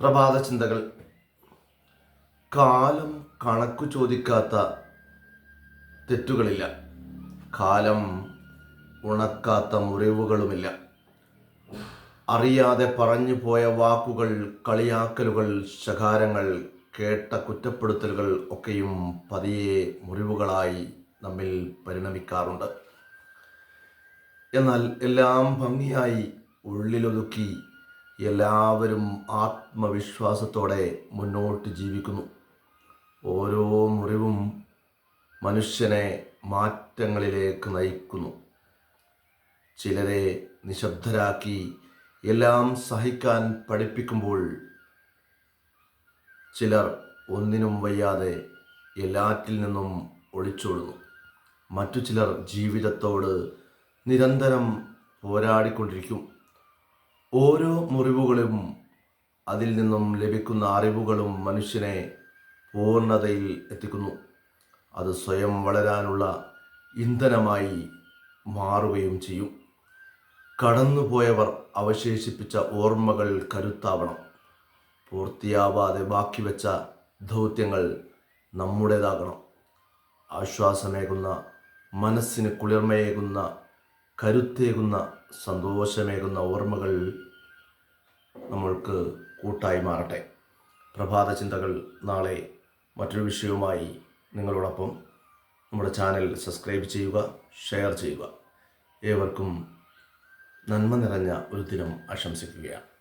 പ്രഭാത ചിന്തകൾ കാലം കണക്കു ചോദിക്കാത്ത തെറ്റുകളില്ല. കാലം ഉണക്കാത്ത മുറിവുകളുമില്ല. അറിയാതെ പറഞ്ഞു പോയ വാക്കുകൾ കളിയാക്കലുകൾ ശകാരങ്ങൾ കേട്ട കുറ്റപ്പെടുത്തലുകൾ ഒക്കെയും പതിയെ മുറിവുകളായി നമ്മിൽ പരിണമിക്കാറുണ്ട്. എന്നാൽ എല്ലാം ഭംഗിയായി ഉള്ളിലൊതുക്കി എല്ലാവരും ആത്മവിശ്വാസത്തോടെ മുന്നോട്ട് ജീവിക്കുന്നു. ഓരോ മുറിവും മനുഷ്യനെ മാറ്റങ്ങളിലേക്ക് നയിക്കുന്നു. ചിലരെ നിശബ്ദരാക്കി എല്ലാം സഹിക്കാൻ പഠിപ്പിക്കുമ്പോൾ ചിലർ ഒന്നിനും വയ്യാതെ എല്ലാറ്റിൽ നിന്നും ഒളിച്ചോടുന്നു. മറ്റു ചിലർ ജീവിതത്തോട് നിരന്തരം പോരാടിക്കൊണ്ടിരിക്കും. ഓരോ മുറിവുകളും അതിൽ നിന്നും ലഭിക്കുന്ന അറിവുകളും മനുഷ്യനെ പൂർണതയിൽ എത്തിക്കുന്നു. അത് സ്വയം വളരാനുള്ള ഇന്ധനമായി മാറുകയും ചെയ്യും. കടന്നുപോയവർ അവശേഷിപ്പിച്ച ഓർമ്മകൾ കരുത്താവണം. പൂർത്തിയാവാതെ ബാക്കി വെച്ച ദൗത്യങ്ങൾ നമ്മുടേതാകണം. ആശ്വാസമേകുന്ന മനസ്സിന് കുളിർമയേകുന്ന കരുത്തേകുന്ന സന്തോഷമേകുന്ന ഓർമ്മകൾ നമ്മൾക്ക് കൂട്ടായി മാറട്ടെ. പ്രഭാത ചിന്തകൾ നാളെ മറ്റൊരു വിഷയവുമായി നിങ്ങളോടൊപ്പം നമ്മുടെ ചാനൽ സബ്സ്ക്രൈബ് ചെയ്യുക ഷെയർ ചെയ്യുക. ഏവർക്കും നന്മ നിറഞ്ഞ ഒരു ദിനം ആശംസിക്കുകയാണ്.